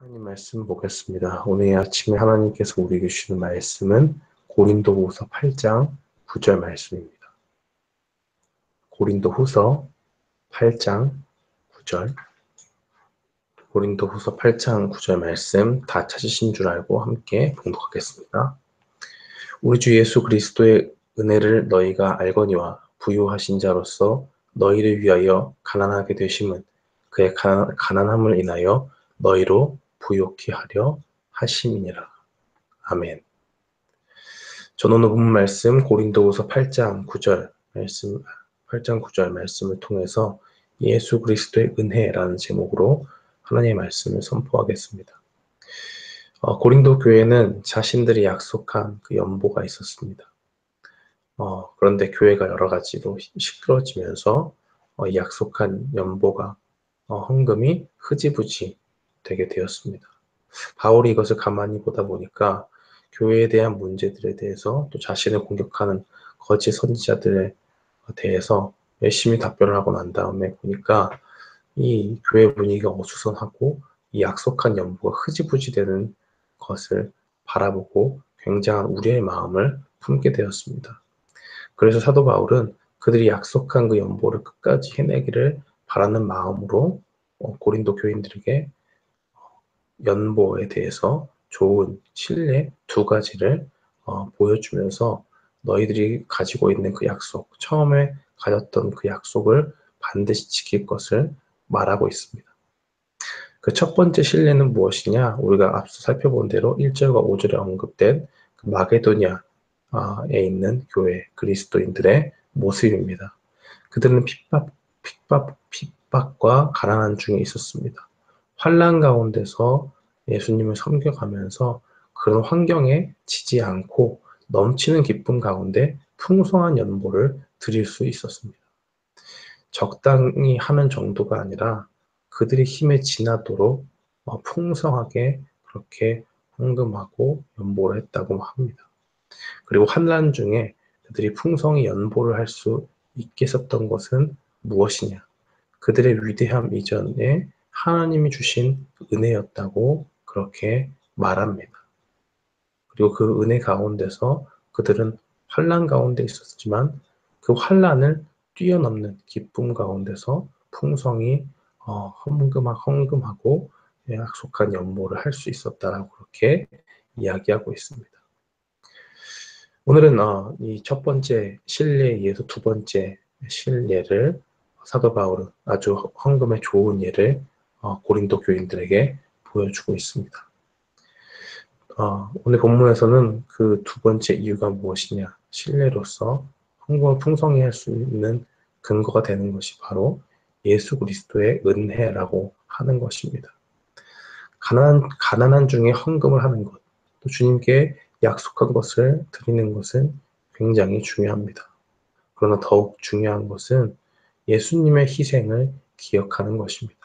하나님 말씀 보겠습니다. 오늘 아침에 하나님께서 우리에게 주시는 말씀은 고린도후서 8장 9절 말씀입니다. 고린도후서 8장 9절 고린도후서 8장 9절 말씀 다 찾으신 줄 알고 함께 봉독하겠습니다. 우리 주 예수 그리스도의 은혜를 너희가 알거니와 부유하신 자로서 너희를 위하여 가난하게 되심은 그의 가난함을 인하여 너희로 부욕케 하려 하심이니라. 아멘. 전 오늘 본 말씀 고린도후서 8장 9절 말씀 8장 9절 말씀을 통해서 예수 그리스도의 은혜라는 제목으로 하나님의 말씀을 선포하겠습니다. 어, 고린도 교회는 자신들이 약속한 그 연보가 있었습니다. 어, 그런데 교회가 여러 가지로 시끄러지면서 어, 약속한 연보가 어, 헌금이 흐지부지 되게 되었습니다. 바울이 이것을 가만히 보다 보니까 교회에 대한 문제들에 대해서 또 자신을 공격하는 거짓 선지자들에 대해서 열심히 답변을 하고 난 다음에 보니까 이 교회 분위기가 어수선하고 이 약속한 연보가 흐지부지 되는 것을 바라보고 굉장한 우려의 마음을 품게 되었습니다. 그래서 사도 바울은 그들이 약속한 그 연보를 끝까지 해내기를 바라는 마음으로 어, 고린도 교인들에게 연보에 대해서 좋은 신뢰 두 가지를 어, 보여주면서 너희들이 가지고 있는 그 약속, 처음에 가졌던 그 약속을 반드시 지킬 것을 말하고 있습니다. 그 첫 번째 신뢰는 무엇이냐? 우리가 앞서 살펴본 대로 1절과 5절에 언급된 그 마게도니아에 있는 교회 그리스도인들의 모습입니다. 그들은 핍박, 핍박, 핍박과 가난한 중에 있었습니다. 환란 가운데서 예수님을 섬겨가면서 그런 환경에 지지 않고 넘치는 기쁨 가운데 풍성한 연보를 드릴 수 있었습니다. 적당히 하는 정도가 아니라 그들이 힘에 지나도록 어, 풍성하게 그렇게 헌금하고 연보를 했다고 합니다. 그리고 환란 중에 그들이 풍성히 연보를 할 수 있게 했었던 것은 무엇이냐? 그들의 위대함 이전에 하나님이 주신 은혜였다고 그렇게 말합니다. 그리고 그 은혜 가운데서 그들은 환란 가운데 있었지만 그 환란을 뛰어넘는 기쁨 가운데서 풍성히 어, 헌금하, 헌금하고 약속한 연보를 할 수 있었다라고 그렇게 이야기하고 있습니다. 오늘은 어, 이 첫 번째 신뢰에 의해서 두 번째 신뢰를 사도 바울은 아주 헌금의 좋은 예를 어, 고린도 교인들에게 보여주고 있습니다. 어, 오늘 본문에서는 그 두 번째 이유가 무엇이냐? 신뢰로서 헌금을 풍성히 할 수 있는 근거가 되는 것이 바로 예수 그리스도의 은혜라고 하는 것입니다. 가난한, 가난한 중에 헌금을 하는 것, 또 주님께 약속한 것을 드리는 것은 굉장히 중요합니다. 그러나 더욱 중요한 것은 예수님의 희생을 기억하는 것입니다.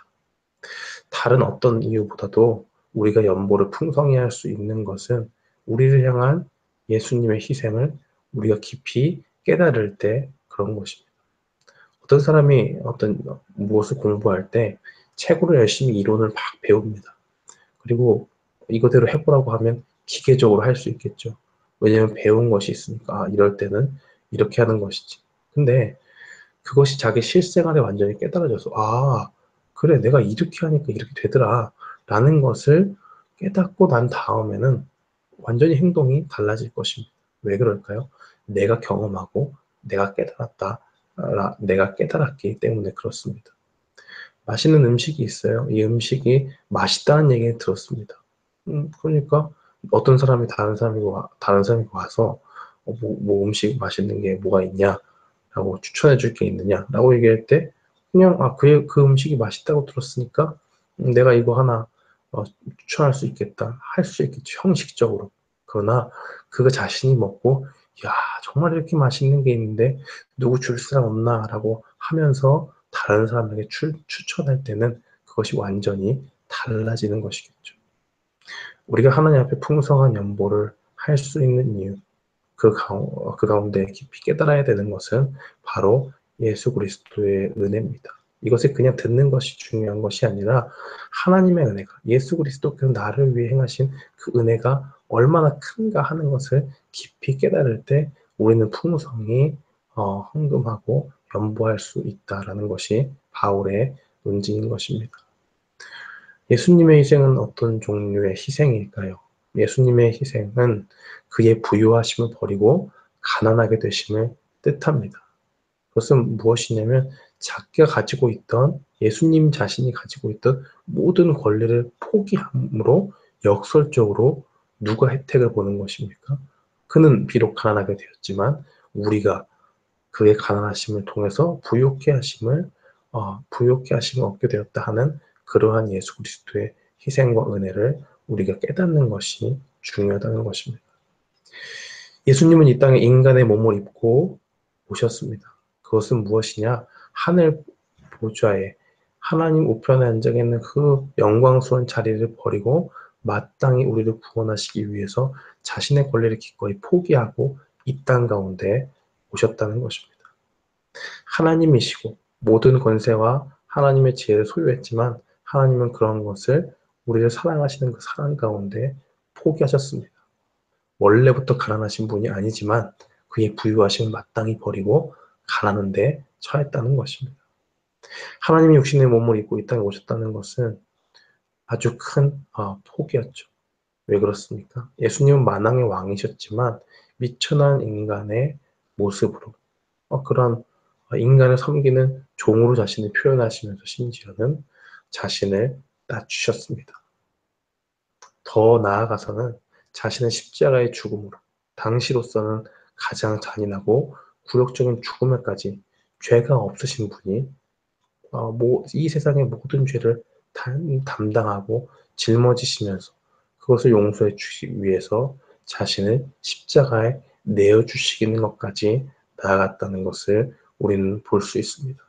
다른 어떤 이유보다도 우리가 연보를 풍성히 할 수 있는 것은 우리를 향한 예수님의 희생을 우리가 깊이 깨달을 때 그런 것입니다. 어떤 사람이 어떤 무엇을 공부할 때 책으로 열심히 이론을 막 배웁니다. 그리고 이거대로 해보라고 하면 기계적으로 할 수 있겠죠. 왜냐하면 배운 것이 있으니까 아, 이럴 때는 이렇게 하는 것이지. 근데 그것이 자기 실생활에 완전히 깨달아져서 아 그래, 내가 이렇게 하니까 이렇게 되더라. 라는 것을 깨닫고 난 다음에는 완전히 행동이 달라질 것입니다. 왜 그럴까요? 내가 경험하고 내가 깨달았다. 내가 깨달았기 때문에 그렇습니다. 맛있는 음식이 있어요. 이 음식이 맛있다는 얘기 들었습니다. 음, 그러니까 어떤 사람이 다른 사람이 와, 다른 사람이 와서 어, 뭐, 뭐 음식 맛있는 게 뭐가 있냐라고 추천해 줄 게 있느냐라고 얘기할 때 그냥 아, 그, 그 음식이 맛있다고 들었으니까 음, 내가 이거 하나 어, 추천할 수 있겠다. 할 수 있겠죠. 형식적으로. 그러나 그거 자신이 먹고 야 정말 이렇게 맛있는 게 있는데 누구 줄 사람 없나 라고 하면서 다른 사람에게 추, 추천할 때는 그것이 완전히 달라지는 것이겠죠. 우리가 하나님 앞에 풍성한 연보를 할 수 있는 이유 그, 가, 그 가운데 깊이 깨달아야 되는 것은 바로 예수 그리스도의 은혜입니다. 이것을 그냥 듣는 것이 중요한 것이 아니라 하나님의 은혜가 예수 그리스도께서 나를 위해 행하신 그 은혜가 얼마나 큰가 하는 것을 깊이 깨달을 때 우리는 풍성이 어, 헌금하고 연보할 수 있다라는 것이 바울의 논지인 것입니다. 예수님의 희생은 어떤 종류의 희생일까요? 예수님의 희생은 그의 부유하심을 버리고 가난하게 되심을 뜻합니다. 그것은 무엇이냐면 자기가 가지고 있던 예수님 자신이 가지고 있던 모든 권리를 포기함으로 역설적으로 누가 혜택을 보는 것입니까? 그는 비록 가난하게 되었지만 우리가 그의 가난하심을 통해서 부욕케 하심을 어, 부욕케 하심을 얻게 되었다 하는 그러한 예수 그리스도의 희생과 은혜를 우리가 깨닫는 것이 중요하다는 것입니다. 예수님은 이 땅에 인간의 몸을 입고 오셨습니다. 그것은 무엇이냐? 하늘 보좌에 하나님 우편에 앉아 있는 그 영광스러운 자리를 버리고 마땅히 우리를 구원하시기 위해서 자신의 권리를 기꺼이 포기하고 이 땅 가운데 오셨다는 것입니다. 하나님이시고 모든 권세와 하나님의 지혜를 소유했지만 하나님은 그런 것을 우리를 사랑하시는 그 사랑 가운데 포기하셨습니다. 원래부터 가난하신 분이 아니지만 그의 부유하심을 마땅히 버리고 가난한데 처했다는 것입니다. 하나님이 육신의 몸을 입고 이 땅에 오셨다는 것은 아주 큰 어, 포기였죠. 왜 그렇습니까? 예수님은 만왕의 왕이셨지만 미천한 인간의 모습으로 어, 그런 인간을 섬기는 종으로 자신을 표현하시면서 심지어는 자신을 낮추셨습니다. 더 나아가서는 자신의 십자가의 죽음으로 당시로서는 가장 잔인하고 굴욕적인 죽음에까지 죄가 없으신 분이 어, 뭐, 이 세상의 모든 죄를 담당하고 짊어지시면서 그것을 용서해 주시기 위해서 자신을 십자가에 내어 주시는 것까지 나아갔다는 것을 우리는 볼 수 있습니다.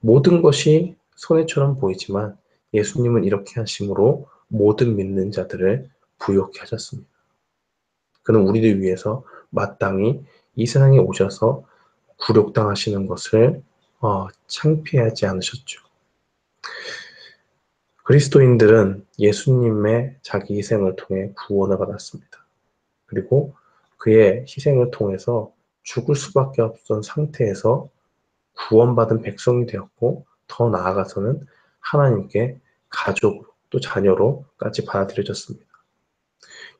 모든 것이 손해처럼 보이지만 예수님은 이렇게 하심으로 모든 믿는 자들을 부욕해 하셨습니다. 그는 우리를 위해서 마땅히 이 세상에 오셔서 굴욕당하시는 것을 어, 창피하지 않으셨죠. 그리스도인들은 예수님의 자기 희생을 통해 구원을 받았습니다. 그리고 그의 희생을 통해서 죽을 수밖에 없던 상태에서 구원받은 백성이 되었고 더 나아가서는 하나님께 가족으로 또 자녀로까지 받아들여졌습니다.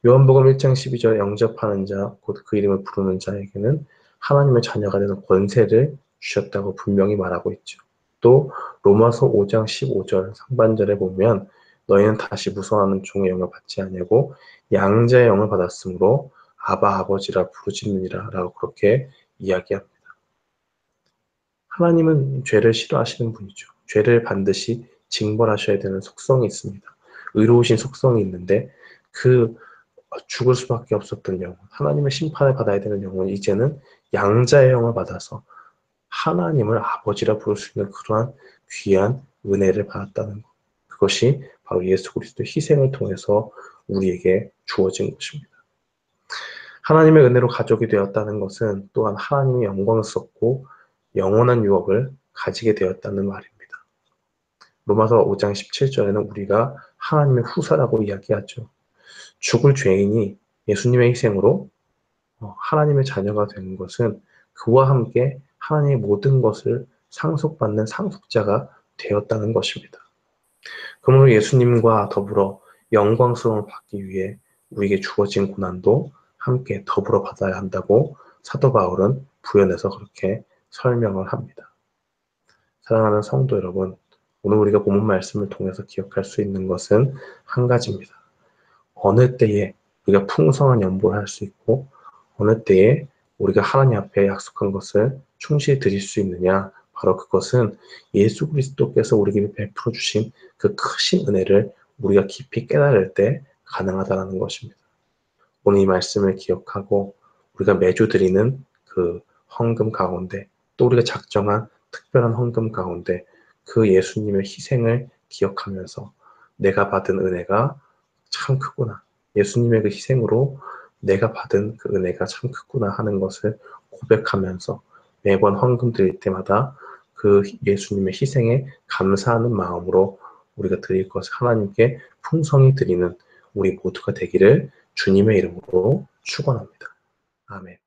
요한복음 1장 12절 영접하는 자, 곧 그 이름을 부르는 자에게는 하나님의 자녀가 되는 권세를 주셨다고 분명히 말하고 있죠. 또 로마서 5장 15절 상반절에 보면 너희는 다시 무서워하는 종의 영을 받지 아니하고 양자의 영을 받았으므로 아바 아버지라 부르짖느니라 라고 그렇게 이야기합니다. 하나님은 죄를 싫어하시는 분이죠. 죄를 반드시 징벌하셔야 되는 속성이 있습니다. 의로우신 속성이 있는데 그 죽을 수밖에 없었던 영혼, 하나님의 심판을 받아야 되는 영혼, 이제는 양자의 영을 받아서 하나님을 아버지라 부를 수 있는 그러한 귀한 은혜를 받았다는 것. 그것이 바로 예수 그리스도의 희생을 통해서 우리에게 주어진 것입니다. 하나님의 은혜로 가족이 되었다는 것은 또한 하나님의 영광스럽고 영원한 유업을 가지게 되었다는 말입니다. 로마서 5장 17절에는 우리가 하나님의 후사라고 이야기하죠. 죽을 죄인이 예수님의 희생으로 어, 하나님의 자녀가 된 것은 그와 함께 하나님의 모든 것을 상속받는 상속자가 되었다는 것입니다. 그러므로 예수님과 더불어 영광스러움을 받기 위해 우리에게 주어진 고난도 함께 더불어 받아야 한다고 사도 바울은 부연해서 그렇게 설명을 합니다. 사랑하는 성도 여러분, 오늘 우리가 본문 말씀을 통해서 기억할 수 있는 것은 한 가지입니다. 어느 때에 우리가 풍성한 연보를 할 수 있고 어느 때에 우리가 하나님 앞에 약속한 것을 충실히 드릴 수 있느냐 바로 그것은 예수 그리스도께서 우리에게 베풀어 주신 그 크신 은혜를 우리가 깊이 깨달을 때 가능하다는 것입니다. 오늘 이 말씀을 기억하고 우리가 매주 드리는 그 헌금 가운데 또 우리가 작정한 특별한 헌금 가운데 그 예수님의 희생을 기억하면서 내가 받은 은혜가 참 크구나. 예수님의 그 희생으로 내가 받은 그 은혜가 참 크구나 하는 것을 고백하면서 매번 헌금 드릴 때마다 그 예수님의 희생에 감사하는 마음으로 우리가 드릴 것을 하나님께 풍성히 드리는 우리 모두가 되기를 주님의 이름으로 축원합니다. 아멘.